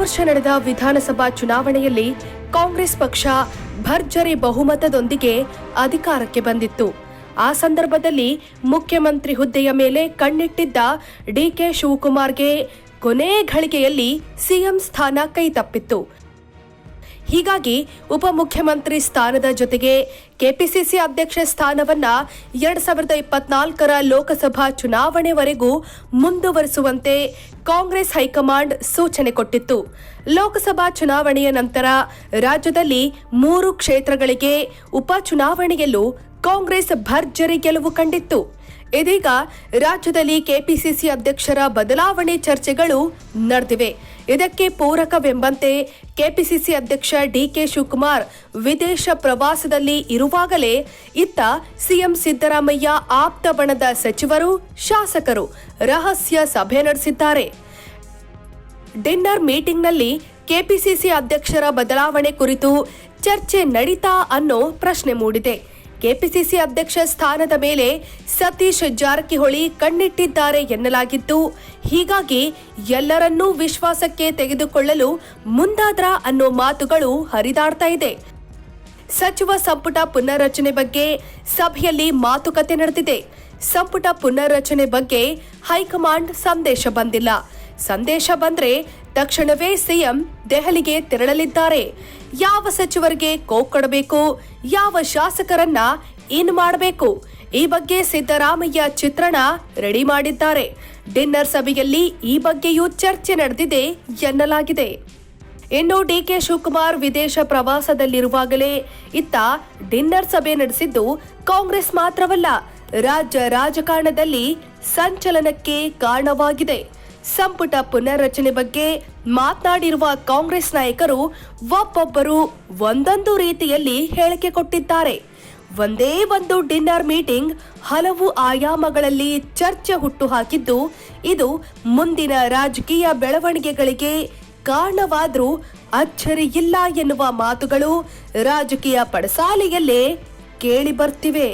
ವರ್ಷ ನಡೆದ ವಿಧಾನಸಭಾ ಚುನಾವಣೆಯಲ್ಲಿ ಕಾಂಗ್ರೆಸ್ ಪಕ್ಷ ಭರ್ಜರಿ ಬಹುಮತದೊಂದಿಗೆ ಅಧಿಕಾರಕ್ಕೆ ಬಂದಿತ್ತು. ಆ ಸಂದರ್ಭದಲ್ಲಿ ಮುಖ್ಯಮಂತ್ರಿ ಹುದ್ದೆಯ ಮೇಲೆ ಕಣ್ಣಿಟ್ಟಿದ್ದ ಡಿಕೆ ಶಿವಕುಮಾರ್ಗೆ ಕೊನೆ ಘಳಿಗೆಯಲ್ಲಿ ಸಿಎಂ ಸ್ಥಾನ ಕೈತಪ್ಪಿತ್ತು. ಹೀಗಾಗಿ ಉಪಮುಖ್ಯಮಂತ್ರಿ ಸ್ಥಾನದ ಜೊತೆಗೆ ಕೆಪಿಸಿಸಿ ಅಧ್ಯಕ್ಷ ಸ್ಥಾನವನ್ನ ಎರಡ್ ಸಾವಿರದ ಇಪ್ಪತ್ನಾಲ್ಕರ ಲೋಕಸಭಾ ಚುನಾವಣೆವರೆಗೂ ಮುಂದುವರಿಸುವಂತೆ ಕಾಂಗ್ರೆಸ್ ಹೈಕಮಾಂಡ್ ಸೂಚನೆ ಕೊಟ್ಟಿತ್ತು. ಲೋಕಸಭಾ ಚುನಾವಣೆಯ ನಂತರ ರಾಜ್ಯದಲ್ಲಿ ಮೂರು ಕ್ಷೇತ್ರಗಳಿಗೆ ಉಪಚುನಾವಣೆಯಲ್ಲೂ ಕಾಂಗ್ರೆಸ್ ಭರ್ಜರಿ ಗೆಲುವು ಕಂಡಿತ್ತು. ಇದೀಗ ರಾಜ್ಯದಲ್ಲಿ ಕೆಪಿಸಿಸಿ ಅಧ್ಯಕ್ಷರ ಬದಲಾವಣೆ ಚರ್ಚೆಗಳು ನಡೆದಿವೆ. ಇದಕ್ಕೆ ಪೂರಕವೆಂಬಂತೆ ಕೆಪಿಸಿಸಿ ಅಧ್ಯಕ್ಷ ಡಿಕೆ ಶಿವಕುಮಾರ್ ವಿದೇಶ ಪ್ರವಾಸದಲ್ಲಿ ಇರುವಾಗಲೇ ಇತ್ತ ಸಿಎಂ ಸಿದ್ದರಾಮಯ್ಯ ಆಪ್ತ ಬಣದ ಸಚಿವರು, ಶಾಸಕರು ರಹಸ್ಯ ಸಭೆ ನಡೆಸಿದ್ದಾರೆ. ಡಿನ್ನರ್ ಮೀಟಿಂಗ್ನಲ್ಲಿ ಕೆಪಿಸಿಸಿ ಅಧ್ಯಕ್ಷರ ಬದಲಾವಣೆ ಕುರಿತು ಚರ್ಚೆ ನಡೀತಾ ಅನ್ನೋ ಪ್ರಶ್ನೆ ಮೂಡಿದೆ. ಕೆಪಿಸಿಸಿ ಅಧ್ಯಕ್ಷ ಸ್ಥಾನದ ಮೇಲೆ ಸತೀಶ್ ಜಾರಕಿಹೊಳಿ ಕಣ್ಣಿಟ್ಟಿದ್ದಾರೆ ಎನ್ನಲಾಗಿದ್ದು ಹೀಗಾಗಿ ಎಲ್ಲರನ್ನೂ ವಿಶ್ವಾಸಕ್ಕೆ ತೆಗೆದುಕೊಳ್ಳಲು ಮುಂದಾದ್ರ ಅನ್ನೋ ಮಾತುಗಳು ಹರಿದಾಡ್ತಾ ಇದೆ. ಸಚಿವ ಸಂಪುಟ ಪುನರ್ರಚನೆ ಬಗ್ಗೆ ಸಭೆಯಲ್ಲಿ ಮಾತುಕತೆ ನಡೆದಿದೆ. ಸಂಪುಟ ಪುನರ್ರಚನೆ ಬಗ್ಗೆ ಹೈಕಮಾಂಡ್ ಸಂದೇಶ ಬಂದಿಲ್ಲ. ಸಂದೇಶ ಬಂದ್ರೆ ತಕ್ಷಣವೇ ಸಿಎಂ ದೆಹಲಿಗೆ ತೆರಳಲಿದ್ದಾರೆ. ಯಾವ ಸಚಿವರಿಗೆ ಕೊಡಬೇಕು? ಯಾವ ಶಾಸಕರನ್ನ ಇನ್ ಮಾಡಬೇಕು? ಈ ಬಗ್ಗೆ ಸಿದ್ದರಾಮಯ್ಯ ಚಿತ್ರಣ ರೆಡಿ ಮಾಡಿದ್ದಾರೆ. ಡಿನ್ನರ್ ಸಭೆಯಲ್ಲಿ ಈ ಬಗ್ಗೆಯೂ ಚರ್ಚೆ ನಡೆದಿದೆ ಎನ್ನಲಾಗಿದೆ. ಇನ್ನು ಡಿಕೆ ಶಿವಕುಮಾರ್ ವಿದೇಶ ಪ್ರವಾಸದಲ್ಲಿರುವಾಗಲೇ ಇತ್ತ ಡಿನ್ನರ್ ಸಭೆ ನಡೆಸಿದ್ದು ಕಾಂಗ್ರೆಸ್ ಮಾತ್ರವಲ್ಲ, ರಾಜ್ಯ ರಾಜಕಾರಣದಲ್ಲಿ ಸಂಚಲನಕ್ಕೆ ಕಾರಣವಾಗಿದೆ. ಸಂಪುಟ ಪುನರ್ರಚನೆ ಬಗ್ಗೆ ಮಾತನಾಡಿರುವ ಕಾಂಗ್ರೆಸ್ ನಾಯಕರು ಒಬ್ಬೊಬ್ಬರು ಒಂದೊಂದು ರೀತಿಯಲ್ಲಿ ಹೇಳಿಕೆ ಕೊಟ್ಟಿದ್ದಾರೆ. ಒಂದೇ ಒಂದು ಡಿನ್ನರ್ ಮೀಟಿಂಗ್ ಹಲವು ಆಯಾಮಗಳಲ್ಲಿ ಚರ್ಚೆ ಹುಟ್ಟುಹಾಕಿದ್ದು, ಇದು ಮುಂದಿನ ರಾಜಕೀಯ ಬೆಳವಣಿಗೆಗಳಿಗೆ ಕಾರಣವಾದರೂ ಅಚ್ಚರಿ ಇಲ್ಲ ಎನ್ನುವ ಮಾತುಗಳು ರಾಜಕೀಯ ಪಡಸಾಲೆಯಲ್ಲೇ ಕೇಳಿ ಬರ್ತಿವೆ.